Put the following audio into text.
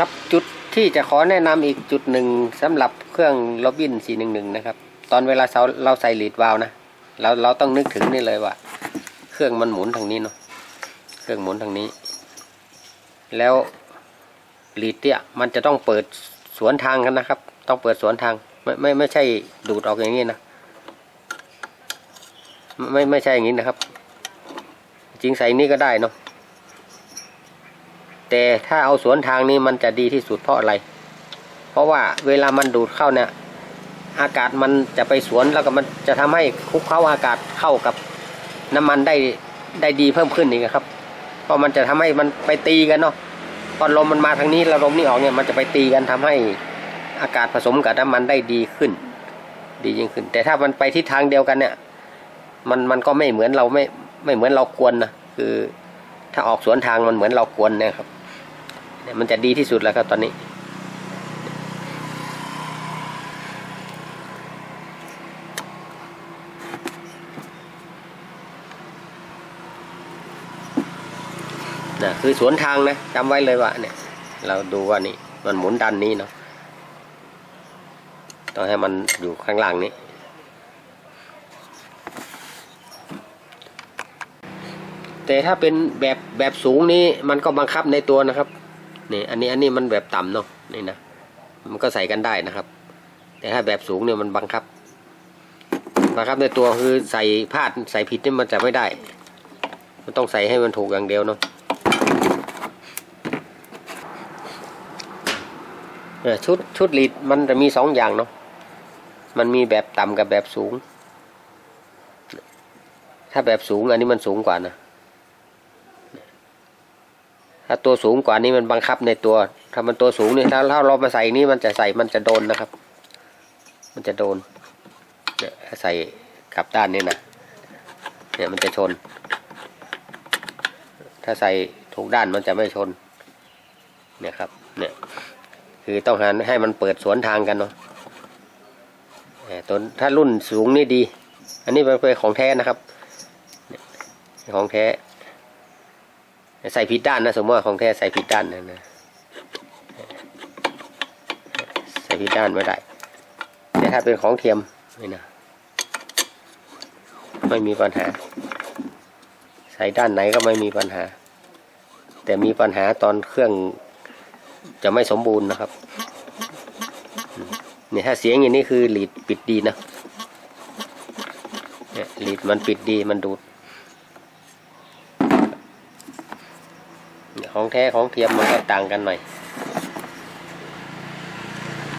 ครับจุดที่จะขอแนะนำอีกจุดหนึ่งสำหรับเครื่องโรบิน 411 นะครับ ตอนเวลาเราเราใส่ลีดวาล์วนะเราเราต้องนึกถึงนี่เลยว่า เครื่องมันหมุนทางนี้เนาะเครื่องหมุนทางนี้ แล้วลีดเนี่ยมันจะต้องเปิดสวนทางกันนะครับ ต้องเปิดสวนทางไม่ไม่ไม่ใช่ดูดออกอย่างนี้นะไม่ไม่ใช่อย่างนี้นะครับ จริงใส่นี่ก็ได้เนาะ แต่ถ้าเอาสวนทางนี้มันจะดีที่สุดเพราะอะไร เพราะว่าเวลามันดูดเข้าเนี่ย อากาศมันจะไปสวนแล้วก็มันจะทำให้คุกเข้าอากาศเข้ากับน้ำมันได้ได้ดีเพิ่มขึ้นอีกครับ เพราะมันจะทำให้มันไปตีกันเนาะตอนลมมันมาทางนี้แล้วลมนี่ออกเนี่ยมันจะไปตีกันทำให้อากาศผสมกับน้ำมันได้ดีขึ้น ดียิ่งขึ้น แต่ถ้ามันไปทิศทางเดียวกันเนี่ย มันมันก็ไม่เหมือนเราไม่ไม่เหมือนเรากวนนะคือ ถ้าออกสวนทางมันเหมือนเรากวนนะครับ มันจะดีที่สุดแล้วครับตอนนี้ นะคือสวนทางนะจำไว้เลยว่าเนี่ย เราดูว่านี่มันหมุนดันนี้เนาะต้องให้มันอยู่ข้างล่างนี้แต่ถ้าเป็นแบบแบบสูงนี้มันก็บังคับในตัวนะครับ นี่อันนี้อันนี้มันแบบต่ำเนาะนี่นะมันก็ใส่กันได้นะครับ แต่ถ้าแบบสูงเนี่ยมันบังคับบังคับในตัวคือใส่พลาดใส่ผิดนี่มันจะไม่ได้ มันต้องใส่ให้มันถูกอย่างเดียวเนาะชุดชุดลีดมันจะมีสองอย่างเนาะมันมีแบบต่ำกับแบบสูง ถ้าแบบสูงอันนี้มันสูงกว่านะ ถ้าตัวสูงกว่านี้มันบังคับในตัว ถ้ามันตัวสูงเนี่ยถ้าถ้าเรามาใส่นี่มันจะใส่มันจะโดนนะครับ มันจะโดนเนี่ยถ้าใส่กลับด้านนี้นะเนี่ยมันจะชน ถ้าใส่ถูกด้านมันจะไม่ชน เนี่ยครับ เนี่ย คือต้องหันให้มันเปิดสวนทางกันเนาะเนี่ยตัวถ้ารุ่นสูงนี่ดี อันนี้เป็นของแท้นะครับ ของแท้ ใส่ผิดด้านนะสมมติว่าของแท้ใส่ผิดด้านนะนะใส่ผิดด้านไม่ได้แต่ถ้าเป็นของเทียมนี่นะไม่มีปัญหา ใส่ด้านไหนก็ไม่มีปัญหา แต่มีปัญหาตอนเครื่องจะไม่สมบูรณ์นะครับเนี่ยถ้าเสียงอย่างนี้คือหลีดปิดดีนะเนี่ยหลีดมันปิดดีมันดูด ของแท้ของเทียมมันก็ต่างกันหน่อย